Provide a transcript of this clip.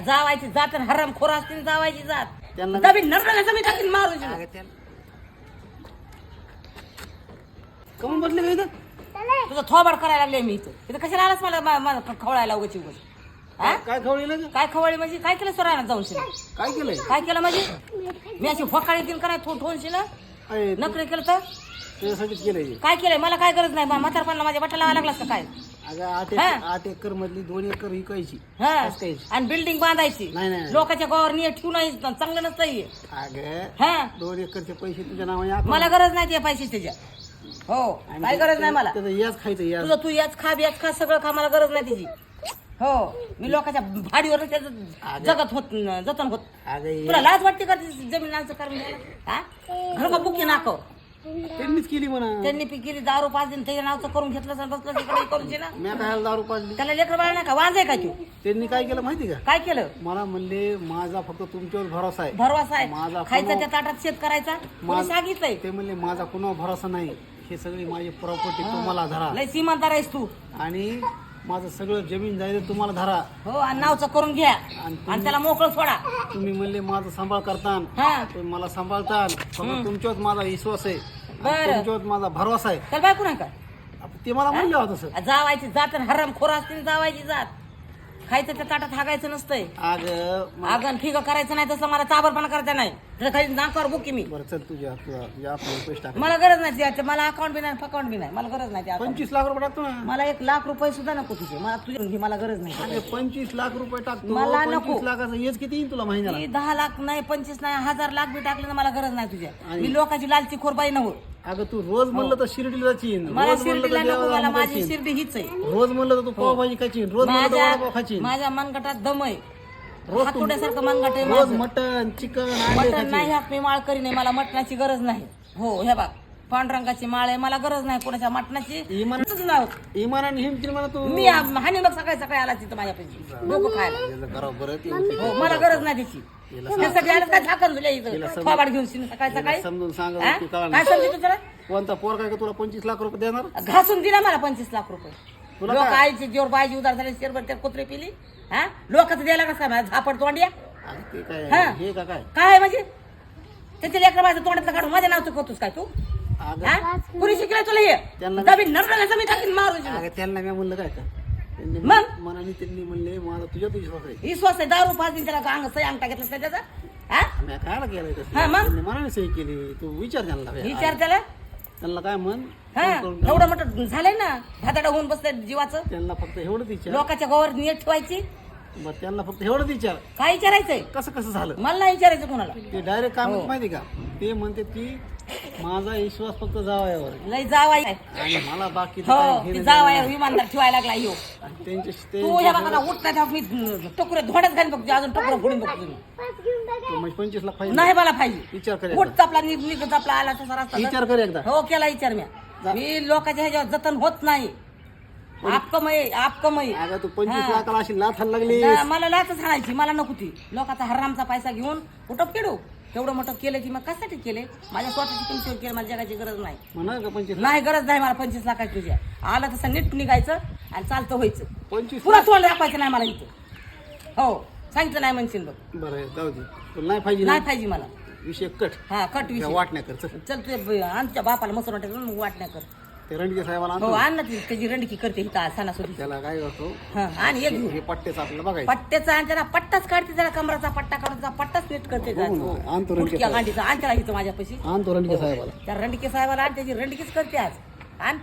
जावायची जात आणि हराम खोर असतील जावायची जात. त्यांना- टाकीन मारून अगं त्याला कमून बसले का इथं. तुझं थोबाड करायला लागले मी इथं. इथं कशाला आलास मला मा- खवळायला उगाच उगाच हा? काय खवळीलं ग? काय खवळी म्हणजे? काय केलं सोरायला जाऊन शिला? काय केलंय? काय केलं म्हणजे? मी अशी फकाळी दिन कराय थोड ठोन शिला तू. नखरे केलं तर? तुझ्यासाठीच केलंय हे. काय केलंय? मला काय गरज नाही. म्हातारपणाला माझ्या बटा लावा लागलास का काय? अगं आठ हा. एकर आठ एकर मधली दोन एकर विकायची. हा? कसं काय? आणि बिल्डिंग बांधायची. नाही, नाही. लोकांच्या गावावर नीट ठेवून नाही चांगलं नसतं हे. अगं हा? दोन एकरचे पैसे तुझ्या नावाने. मला गरज नाही त्या पैसे त्याच्या. हो. आणि काय गरज नाही मला. त्याचं याच खायचं याच. तुझं तू याच खा याच खा सगळं खा मला गरज नाही त्याची. हो मी लोकांच्या भाडीवर त्याचं जगत होत जतन होत. अगं तुला लाज वाटते का ती जमिनाचं हा? घर का बुकी नाको. त्यांनीच केली म्हणा. त्यांनी पी केली दारू पाच दिन त्याच्या नावचं करून घेतलं बसलं तिकडे करून ना मी काय दारू पाजली. त्याला लेकर बाळा नाही का? वांजाय का तू? त्यांनी काय केलं माहिती का? काय केलं? मला म्हणले माझा फक्त तुमच्यावर भरोसा आहे. भरवसा माझा आहे खायचा त्या ताटात शेत करायचा? कोणी माझ- सांगितलंय? ते म्हणले माझा कुणावर भरोसा नाही. हे सगळी माझी प्रॉपर्टी तुम्हाला धरा. लय सीमानदार आहेस तू. आणि माझं सगळं जमीन जायचं तुम्हाला धरा. हो आणि नावचं करून घ्या. आणि त्याला मोकळं सोडा. तुम्ही म्हणले माझा सांभाळ करतान. हा. तुम्ही मला सांभाळतान. फक्त तुमच्यावर माझा विश्वास आहे. बरं. तुमच्यावर माझा भरोसा आहे. त्याला बायको नाही का ते मला म्हणले होतं सर. जावायची जात आणि हराम खोर असतील जावायची जात. खायचं त्या ताटात हागायचं नसतंय. अग आगन फिग करायचं नाही तसं मला चाबरपणा करायचा नाही. तर काही नाकावर बुकी मी. बरं चल तुझ्या पैसे टाक मला गरज नाही त्याची. मला अकाउंट बी नाही अकाउंट बी नाही. मला गरज नाही त्या account. पंचवीस लाख रुपये टाकतो ना. मला एक लाख रुपये सुद्धा नको तुझे. मला तुझे घे, मला गरज नाही. अरे पंचवीस लाख रुपये टाकतो. मला नको. पंचवीस लाखाचं हेच किती येईल तुला महिन्याला? मी दहा लाख नाही पंचवीस नाही हजार लाख बी टाकले ना मला गरज नाही तुझ्या. आणि- मी लोकांची लालची खोरबाई नव्हत अगं तू रोज म्हणलं तर शिर्डीला जाशील मला रोज म्हणलं शिर्डीला तर नको मला देवाला माझी जाशील. शिर्डी हीच आहे. रोज म्हणलं तर तू पावभाजी खायची रोज म्हणलं तर वडापाव माझ्या खायची माझ्या मनगटात दम आहे. रोज तू- हातोड्यासारखं मनगट आहे रोज माझं. मटन चिकन अंडे मटण खायची नाही हात मी माळ करी नाही मला मटणाची गरज नाही. हो हे बघ. पांडुरंगाची माळ आहे मला गरज नाही कोणाच्या मटणाची. इमान तसंच नाव. इमानाने तू मी हानी बघ सकाळी सकाळी आला तिथं माझ्यापाशी. डोकं खायला. याला करावं बरं ते होते. हो मला गरज नाही त्याची. त्यासाठी आलं काय झाकण तुला इथं? थोबाड घेऊन शिन सकाळी सकाळी. समजून सांग हा? तू कळा काय समजतो तुला? कोणता पोर काय का तुला पंचवीस लाख रुपये देणार? घासून दिला मला पंचवीस लाख रुपये. तुला लोक काय? आईची जोर बायची उदार झाले शेरभर त्या कुत्रे पिली. हा? लोकांचं द्यायला कसं काय माझा झापड तोंडिया? अरे ते काय हा. हे का काय? काय आहे म्हणजे? त्याच्या लेकर माझं तोंडातलं काढून माझ्या नावचं करतोस काय तू? अगं. हा? शिकलाय तुला हे? त्यांना- दबी नरडायचं मी टाकीन मारून. अगं त्यांना मी म्हणलं काय का? त्यांनी मग? मनाने त्यांनी म्हणले माझा तुझ्या तुझ्या विश्वास आहे. विश्वास आहे दारू पाच दिन त्याला अंग सही अंगठा घेतला त्याचा? हा? कायला तसं. हा, मग? त्यांनी मनाने सही केली. तू विचार त्यांना काय. विचार त्याला? त्यांना काय म्हण? हा फोन करून एवढं मोठं झालंय ना भाताडा होऊन बसतंय जीवाचं. त्यांना फक्त एवढंच विचार. लोकांच्या गावावर नीट ठेवायची. बरं त्यांना फक्त एवढंच विचार. काय विचारायचंय? कसं कसं झालं? मला नाही विचारायचं कोणाला. ते डायरेक्ट काय हो. म्हणतात माहिती का? ते म्हणतात की माझा विश्वास फक्त जावयावर आहे. लय आणि मला बाकी हो ती जावाय विमानदार ठेवायला लागला ह्यो त्यांच्या तू ह्या बघा उठता तेव्हा मी टोकरे धोड्यात घालून बघतो अजून टोकरं फोडून बघतो मी. म्हणजे पंचवीस लाख पाहिजे नाही मला पाहिजे विचार कर उठ. चपला चपला आला तसा रस्ता विचार कर एकदा. हो केला विचार मी. मी लोकांच्या ह्याच्यावर जतन होत नाही. आप कमई आप कमई अगं तू पंचवीस. लाखाला अशी लाथ लागली मला लाचच हाणायची मला नको ती. लोकांचा हरामचा पैसा घेऊन कुठं केडू. तेवढं मोठं केलं की मग कशासाठी केले माझ्या स्वतःची किमतीवर केलं मला जगाची गरज नाही. म्हणा का पंचवीस? नाही गरज नाही मला पंचवीस लाखाची तुझ्या. आलं तसं नीट निघायचं आणि चालतं व्हायचं. पंचवीस पुन्हा तोंड दाखवायचं नाही मला इथं. हो सांगितलं नाही म्हणशील बघ. बरं जाऊ दे. तुला नाही पाहिजे नाही पाहिजे मला. विषय कट. हा कट विषय. वाटण्या कर चल चल ते ब- आमच्या बापाला मसूर वाटायचं वाटण्या कर ते साहेबाला हो आणतो. आण ना ती त्याची रंडकी करते इथं सणासुदी त्याला काय करतो? हा आणि एक घेऊ हे पट्टेच आपल्याला बघायचं. पट्ट्याचा आणि त्याला पट्टाच काढते त्याला कमराचा पट्टा काढून त्याचा पट्टाच नीट करते बघू ना, आणतो रंडके उठक्या गांडीचा आणि त्याला इथं माझ्यापाशी. आणतो रणगे साहेबाला. त्या रंडके साहेबाला आणि त्याची रंडकीच करते आज. आणि.